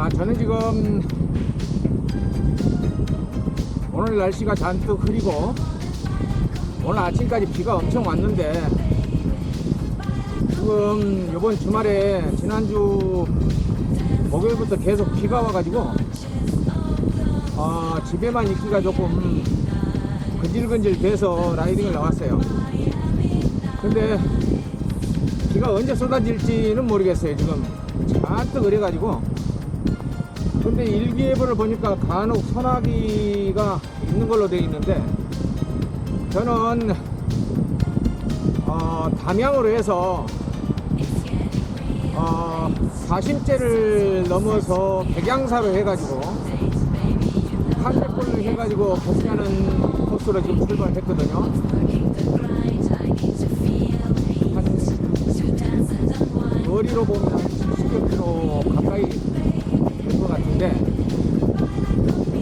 아, 저는 지금 오늘 날씨가 잔뜩 흐리고 오늘 아침까지 비가 엄청 왔는데 지금 이번 주말에 지난주 목요일부터 계속 비가 와가지고 아, 집에만 있기가 조금 근질근질 돼서 라이딩을 나왔어요. 근데 비가 언제 쏟아질지는 모르겠어요. 지금 잔뜩 그래가지고 근데 일기예보를 보니까 간혹 소나기가 있는 걸로 되어 있는데 저는 어, 담양으로 해서 어, 사심제를 넘어서 백양사로 해가지고 한대골을 해가지고 복귀하는 코스로 지금 출발했거든요. 한 거리로 보면 한 70여 킬로 가까이 될 것 같은데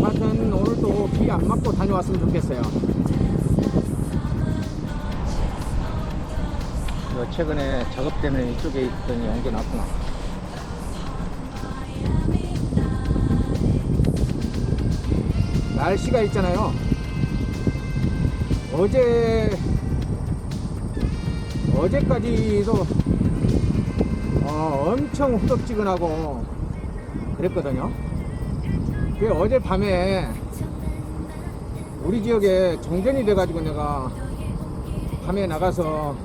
하여튼 오늘도 비 안 맞고 다녀왔으면 좋겠어요. 이거 최근에 작업 때문에 이쪽에 있더니 옮겨놨구나. 날씨가 있잖아요. 어제 어제까지도 어, 엄청 후덥지근하고 그랬거든요. 그 어제 밤에 우리 지역에 정전이 돼가지고 내가 밤에 나가서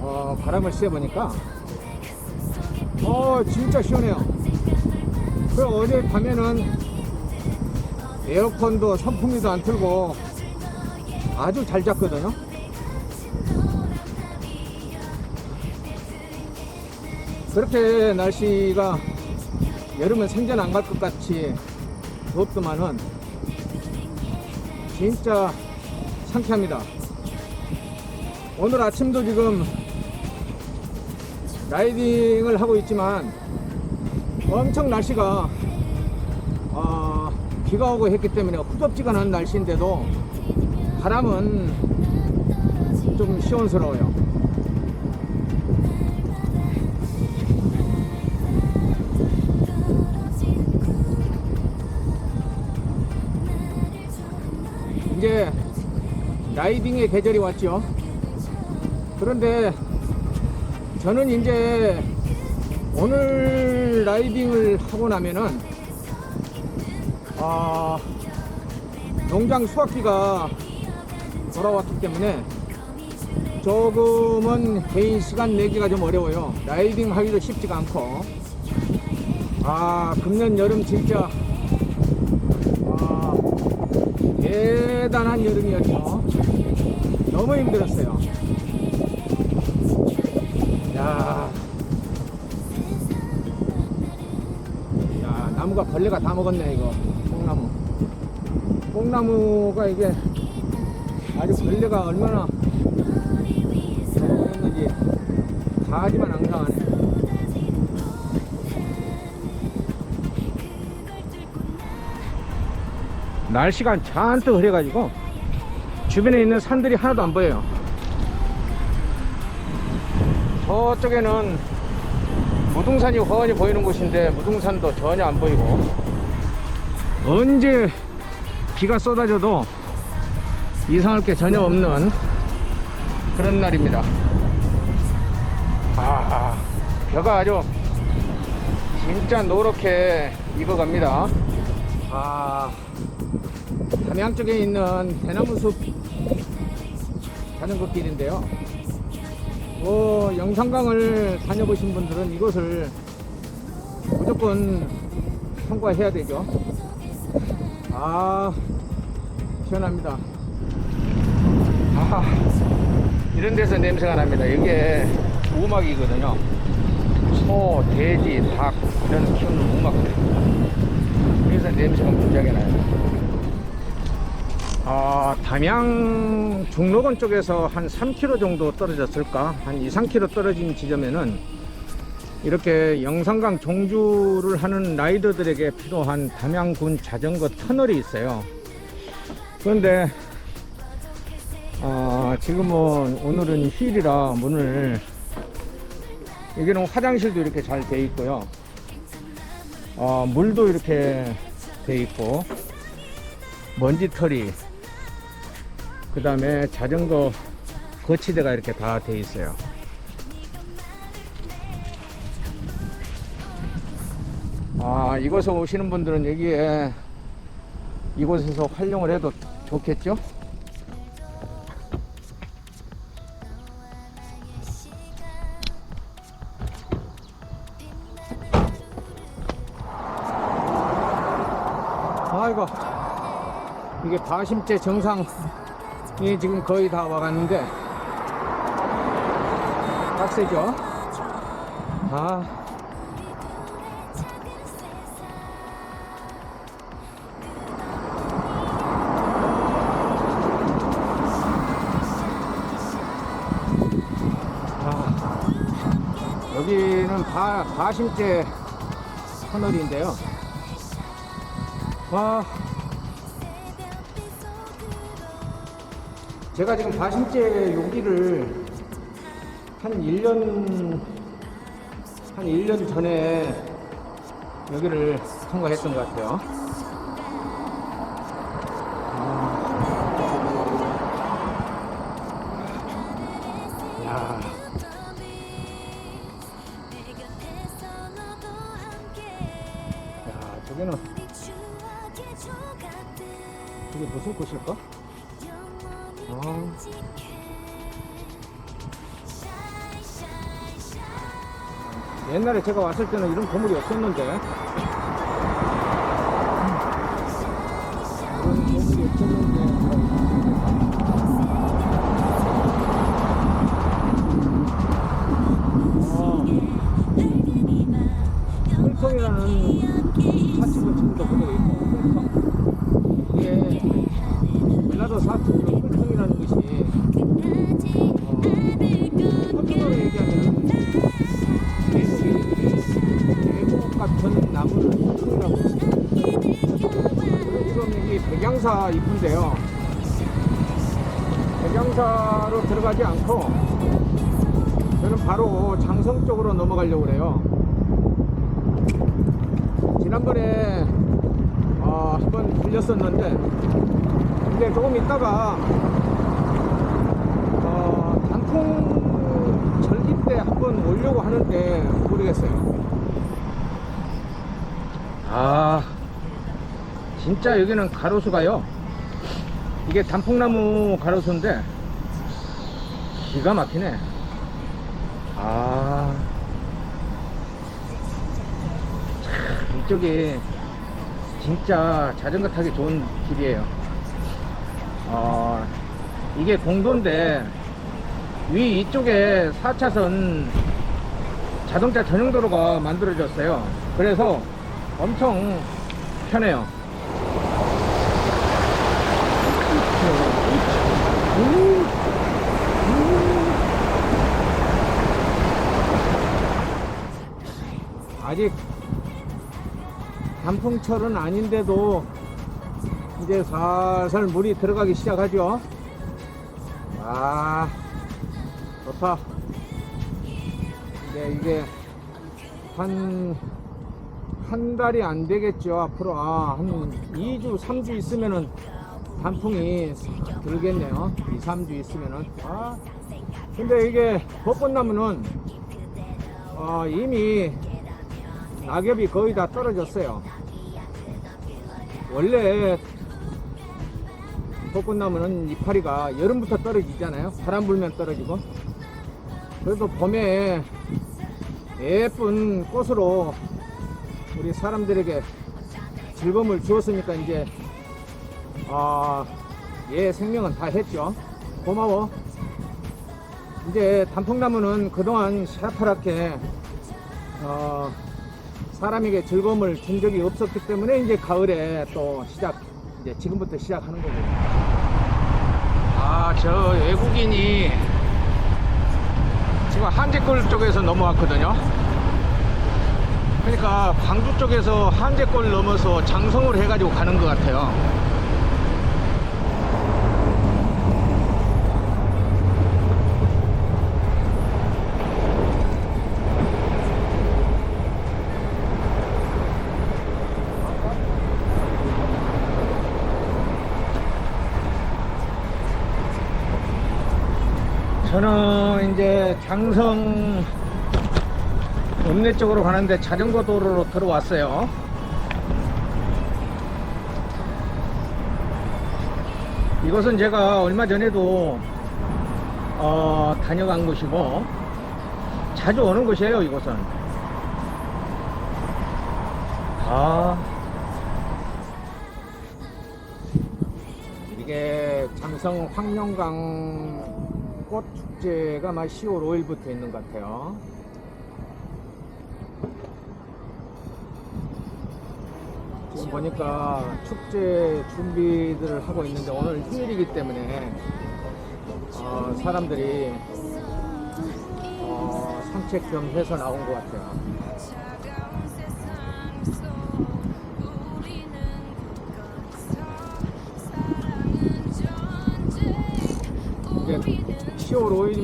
어, 바람을 쐬보니까 어 진짜 시원해요. 그 어제 밤에는 에어컨도 선풍기도 안 틀고 아주 잘 잤거든요. 그렇게 날씨가 여름은 생전 안 갈 것 같이 덥더만은 진짜 상쾌합니다. 오늘 아침도 지금 라이딩을 하고 있지만 엄청 날씨가 어, 비가 오고 했기 때문에 후덥지근한 날씨인데도 바람은 좀 시원스러워요. 이제 라이딩의 계절이 왔죠. 그런데 저는 이제 오늘 라이딩을 하고 나면은 아, 농장 수확기가 돌아왔기 때문에 조금은 개인 시간 내기가 좀 어려워요. 라이딩 하기도 쉽지가 않고. 아, 금년 여름 진짜 아, 대단한 여름이었죠. 너무 힘들었어요. 야, 야, 나무가 벌레가 다 먹었네, 이거. 뽕나무. 뽕나무가 이게 아주 벌레가 얼마나 먹었는지 다 하지만 앙상하네. 날씨가 잔뜩 흐려가지고 주변에 있는 산들이 하나도 안 보여요. 저쪽에는 무등산이 훤히 보이는 곳인데 무등산도 전혀 안 보이고 언제 비가 쏟아져도 이상할 게 전혀 없는 그런 날입니다. 아, 벼가 아주 진짜 노랗게 익어갑니다. 아, 담양 쪽에 있는 대나무 숲 자전거 길인데요. 뭐 영산강을 다녀보신 분들은 이곳을 무조건 통과해야 되죠. 아, 시원합니다. 아, 이런 데서 냄새가 납니다. 이게 우막이거든요. 소, 돼지, 닭 이런 키우는 우막들. 그래서 냄새가 무지하게 나요. 아, 담양 중록원 쪽에서 한 3km 정도 떨어졌을까? 한 2, 3km 떨어진 지점에는 이렇게 영산강 종주를 하는 라이더들에게 필요한 담양군 자전거 터널이 있어요. 그런데 아, 지금은 오늘은 휴일이라 문을 여기는 화장실도 이렇게 잘 돼 있고요. 어, 물도 이렇게 돼 있고 먼지털이 그 다음에 자전거 거치대가 이렇게 다 돼 있어요. 아, 이곳에 오시는 분들은 여기에 이곳에서 활용을 해도 좋겠죠? 아이고, 이게 다심제 정상 이 지금 거의 다 와갔는데, 빡세죠? 아. 자, 여기는 바, 바심제 터널인데요. 와, 제가 지금 바심제 여기를 한 1년, 한 1년 전에 여기를 통과했던 것 같아요. 음. 야. 야, 저기는 이게 무슨 꽃일까? 아, 옛날에 제가 왔을 때는 이런 건물이 없었는데. 백양사 이쁜데요. 백양사로 들어가지 않고 저는 바로 장성 쪽으로 넘어가려고 그래요. 지난번에 어, 한번 들렸었는데 근데 조금 있다가 어, 단풍 절기 때 한번 오려고 하는데 모르겠어요. 아 진짜 여기는 가로수가요. 이게 단풍나무 가로수인데 기가 막히네. 아 참, 이쪽이 진짜 자전거 타기 좋은 길이에요. 어, 이게 공도인데 위 이쪽에 4차선 자동차 전용 도로가 만들어졌어요. 그래서 엄청 편해요. 아직 단풍철은 아닌데도 이제 살살 물이 들어가기 시작하죠. 아, 좋다. 이제 이게 한, 한 달이 안 되겠죠. 앞으로. 아, 한 2주, 3주 있으면은 단풍이 싹 들겠네요. 2, 3주 있으면은. 아, 근데 이게 벚꽃나무는 어, 이미 낙엽이 거의 다 떨어졌어요. 원래 벚꽃나무는 이파리가 여름부터 떨어지잖아요. 바람 불면 떨어지고. 그래도 봄에 예쁜 꽃으로 우리 사람들에게 즐거움을 주었으니까 이제 아, 얘 생명은 다 했죠. 고마워. 이제 단풍나무는 그동안 시아파랗게 어, 사람에게 즐거움을 준 적이 없었기 때문에 이제 가을에 또 시작 이제 지금부터 시작하는 거고. 아, 저 외국인이 지금 한제골 쪽에서 넘어왔거든요. 그러니까 광주 쪽에서 한제골 넘어서 장성을 해가지고 가는 것 같아요. 저는 이제 장성 읍내 쪽으로 가는데 자전거 도로로 들어왔어요. 이것은 제가 얼마 전에도 어, 다녀간 곳이고 자주 오는 곳이에요. 이곳은. 아 이게 장성 황룡강 꽃 축제가 아마 10월 5일부터 있는 것 같아요. 지금 보니까 축제 준비들을 하고 있는데 오늘 휴일이기 때문에 어, 사람들이 어, 산책 겸 해서 나온 것 같아요.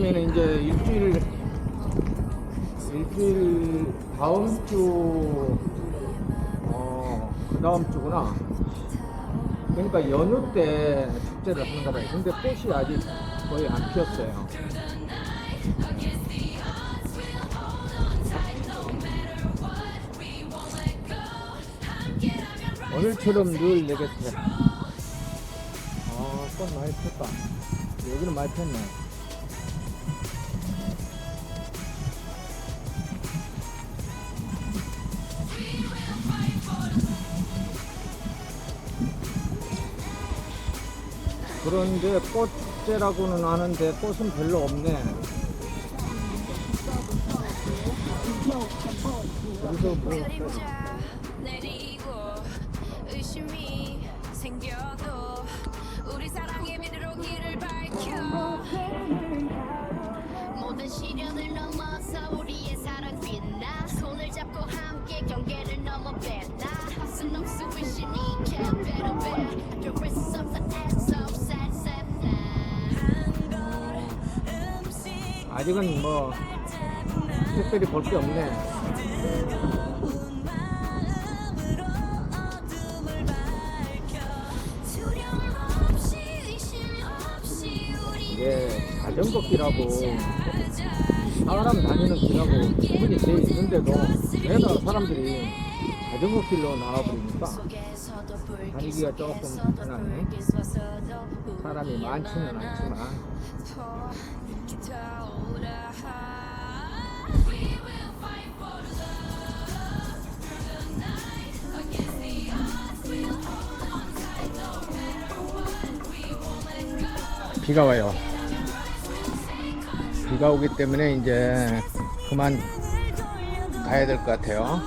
10월 5일이면 이제 일주일 일주일 다음 주 어, 그 다음 주구나. 그러니까 연휴 때 축제를 하는가 봐요. 근데 꽃이 아직 거의 안 피었어요. 오늘처럼 늘 돼. 아, 꽃 많이 폈다. 여기는 많이 폈네. 그런데 꽃제라고는 아는데 꽃은 별로 없네. 그래서 뭐 잡고 함께 경계를 넘어 뱉나 순 없이 의심이 can't better better 아직은 뭐 특별히 볼 게 없네. 이게 자전거 길하고 사람 다니는 길하고 구분이 돼 있는데도 매달 사람들이 자전거 길로 나와버리니까 다니기가 조금 불편하네. 사람이 많지는 않지만 비가 와요. 비가 오기 때문에 이제 그만 가야 될 것 같아요.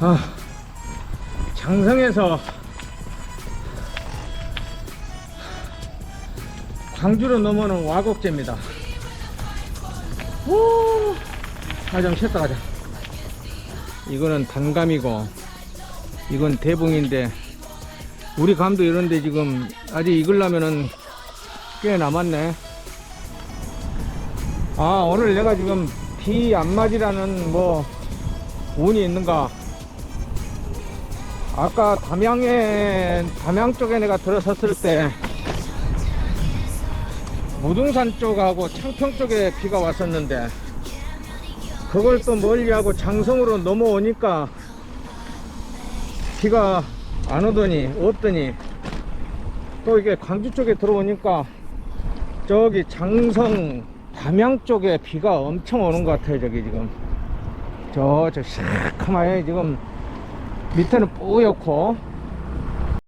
아, 장성에서 광주로 넘어오는 와곡제입니다. 오, 가자, 쉬었다 가자. 이거는 단감이고, 이건 대봉인데, 우리 감도 이런데 지금 아직 익으려면은 꽤 남았네. 아, 오늘 내가 지금 비 안 맞으라는 뭐, 운이 있는가. 아까 담양에, 담양 쪽에 내가 들어섰을 때, 무등산 쪽하고 창평 쪽에 비가 왔었는데 그걸 또 멀리하고 장성으로 넘어오니까 비가 안 오더니 없더니 또 이게 광주 쪽에 들어오니까 저기 장성 담양 쪽에 비가 엄청 오는 것 같아요 저기 지금. 저저 시커멓게 지금. 밑에는 뿌옇고